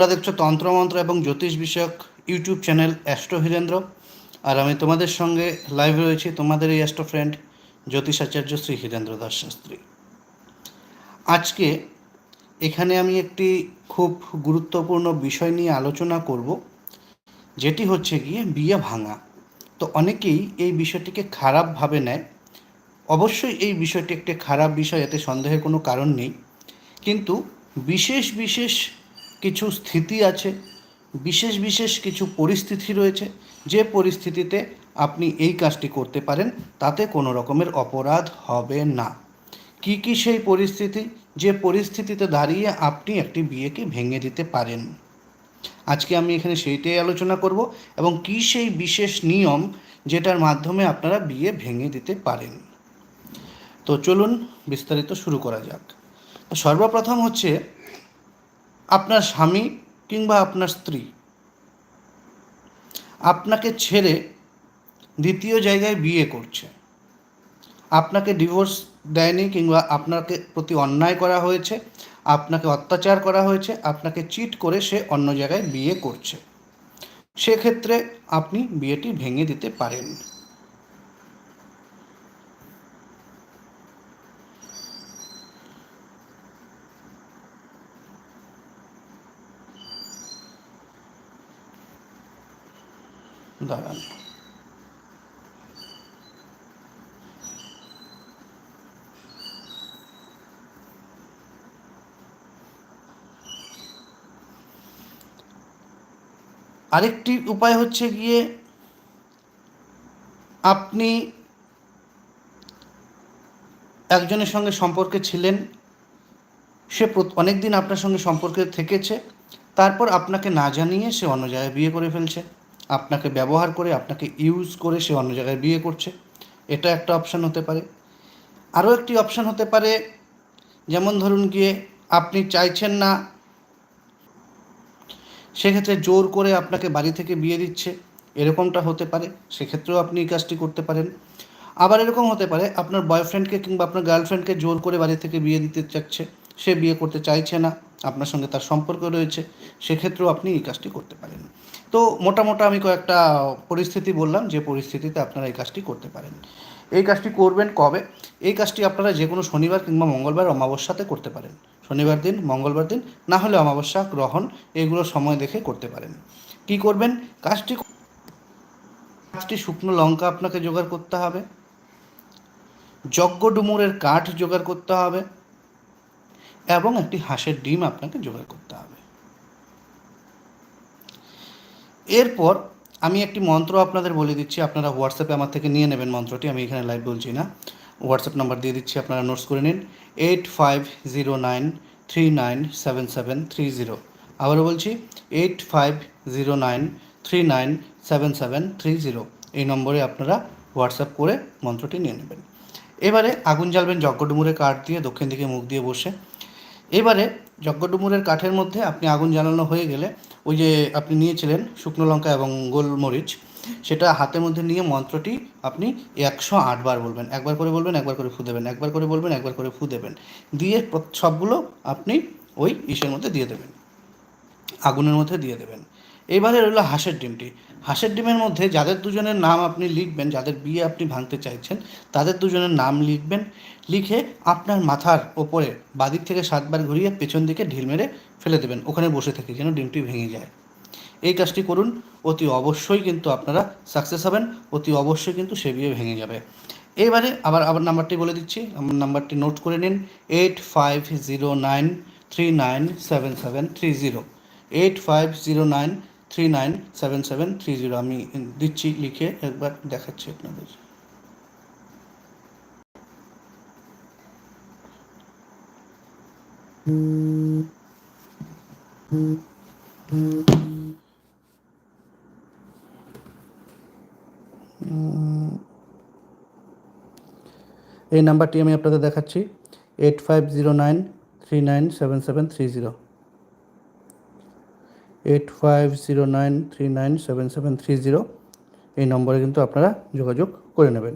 তোমরা দেখছ তন্ত্রমন্ত্র এবং জ্যোতিষ বিষয়ক ইউটিউব চ্যানেল অ্যাস্ট্রো হীরেন্দ্র। আর আমি তোমাদের সঙ্গে লাইভ রয়েছি তোমাদের এই অ্যাস্ট্রো ফ্রেন্ড জ্যোতিষ আচার্য শ্রী হীরেন্দ্র দাস শাস্ত্রী। আজকে এখানে আমি একটি খুব গুরুত্বপূর্ণ বিষয় নিয়ে আলোচনা করব, যেটি হচ্ছে গিয়ে বিয়ে ভাঙা। তো অনেকেই এই বিষয়টিকে খারাপভাবে নেয়। অবশ্যই এই বিষয়টি একটি খারাপ বিষয়, এতে সন্দেহের কোনো কারণ নেই। কিন্তু বিশেষ বিশেষ কিছু স্থিতি আছে, বিশেষ বিশেষ কিছু পরিস্থিতি রয়েছে, যে পরিস্থিতিতে আপনি এই কাজটি করতে পারেন, তাতে কোনো রকমের অপরাধ হবে না। কি কি সেই পরিস্থিতি, যে পরিস্থিতিতে দাঁড়িয়ে আপনি একটি বিয়েকে ভেঙে দিতে পারেন। আজকে আমি এখানে সেইটাই আলোচনা করব এবং কি সেই বিশেষ নিয়ম যেটার মাধ্যমে আপনারা বিয়ে ভেঙে দিতে পারেন। তো চলুন বিস্তারিত শুরু করা যাক। সর্বপ্রথম হচ্ছে আপনার স্বামী কিংবা আপনার স্ত্রী আপনাকে ছেড়ে দ্বিতীয় জায়গায় বিয়ে করছে। আপনাকে ডিভোর্স দেয়নি কিংবা আপনাকে প্রতি অন্যায় করা হয়েছে, আপনাকে অত্যাচার করা হয়েছে, আপনাকে চিট করে সে অন্য জায়গায় বিয়ে করছে। সেক্ষেত্রে আপনি বিয়েটি ভেঙে দিতে পারেন। দাঁড়ান। আরেকটি উপায় হচ্ছে গিয়ে আপনি একজনের সঙ্গে সম্পর্কে ছিলেন, সে অনেক দিন আপনার সঙ্গে সম্পর্কে থেকেছে, তারপর আপনাকে না জানিয়ে সে অন্য জায়গায় বিয়ে করে ফেলছে। আপনাকে ব্যবহার করে, আপনাকে ইউজ করে সে অন্য জায়গায় বিয়ে করছে। এটা একটা অপশান হতে পারে। আরও একটি অপশান হতে পারে, যেমন ধরুন গিয়ে আপনি চাইছেন না, সেক্ষেত্রে জোর করে আপনাকে বাড়ি থেকে বিয়ে দিচ্ছে, এরকমটা হতে পারে, সেক্ষেত্রেও আপনি এই কাজটি করতে পারেন। আবার এরকম হতে পারে, আপনার বয়ফ্রেন্ডকে কিংবা আপনার গার্লফ্রেন্ডকে জোর করে বাড়ি থেকে বিয়ে দিতে চাচ্ছে। সে বিয়ে করতে চাইছে না, আপনার সঙ্গে তার সম্পর্ক রয়েছে, সেক্ষেত্রেও আপনি এই কাজটি করতে পারেন। তো মোটামোটা আমি কয়েকটা পরিস্থিতি বললাম, যে পরিস্থিতিতে আপনারা এই কাজটি করতে পারেন। এই কাজটি করবেন কবে? এই কাজটি আপনারা যে কোনো শনিবার কিংবা মঙ্গলবার অমাবস্যাতে করতে পারেন। শনিবার দিন, মঙ্গলবার দিন, না হলে অমাবস্যা, গ্রহণ, এগুলো সময় দেখে করতে পারেন। কি করবেন? কাজটি কাজটি শুকনো লঙ্কা আপনাকে জোগাড় করতে হবে। যজ্ঞ ডুমুরের কাঠ জোগাড় করতে হবে। এবং একটি হাঁসের ডিম আপনাকে জোগাড় করতে হবে। এরপর আমি একটি মন্ত্র আপনাদের বলে দিচ্ছি, আপনারা হোয়াটসঅ্যাপে আমার থেকে নিয়ে নেবেন মন্ত্রটি, আমি এখানে লাইভ বলছি না। হোয়াটসঅ্যাপ নাম্বার দিয়ে দিচ্ছি, আপনারা নোটস করে নিন eight five zero nine three nine seven seven three zero আবারও বলছি eight five zero nine three nine seven seven three zero এই নম্বরে আপনারা হোয়াটসঅ্যাপ করে মন্ত্রটি নিয়ে নেবেন। এবারে আগুন জ্বালবেন যজ্ঞডুমুরে কাঠ দিয়ে দক্ষিণ দিকে মুখ দিয়ে বসে। এবারে যজ্ঞডুমুরের কাঠের মধ্যে আপনি আগুন জ্বালানো হয়ে গেলে ওই যে আপনি নিয়েছিলেন শুকনো লঙ্কা এবং গোলমরিচ, সেটা হাতের মধ্যে নিয়ে মন্ত্রটি আপনি একশো আটবার বলবেন। একবার করে বলবেন, একবার করে ফু দেবেন। একবার করে বলবেন, একবার করে ফু দেবেন। দিয়ে সবগুলো আপনি ওই ইসের মধ্যে দিয়ে দেবেন। আগুনের মধ্যে দিয়ে দেবেন। এবারে রইল হাঁসের ডিমটি। হাঁসের ডিমের মধ্যে যাদের দুজনের নাম আপনি লিখবেন, যাদের বিয়ে আপনি ভাঙতে চাইছেন, তাদের দুজনের নাম লিখবেন, লিখে আপনার মাথার ওপরে বাদিক থেকে সাতবার ঘুরিয়ে পেছন দিকে ঢিল মেরে ফেলে দেবেন। ওখানে বসে থেকে যেন ডিমটি ভেঙে যায়। এই কাজটি করুন, অতি অবশ্যই কিন্তু আপনারা সাকসেস হবেন, অতি অবশ্যই কিন্তু সে বিয়ে ভেঙে যাবে। এবারে আবার আবার নাম্বারটি বলে দিচ্ছি, আমার নাম্বারটি নোট করে নিন eight five zero nine three nine seven seven three zero eight five zero nine three nine seven seven three zero আমি দিচ্ছি লিখে, একবার দেখাচ্ছি আপনাদের। এই নাম্বারটি আমি আপনাদের দেখাচ্ছি। Eight five zero nine three nine seven seven three zero eight five zero nine three nine seven seven three zero এই নম্বরে কিন্তু আপনারা যোগাযোগ করে নেবেন।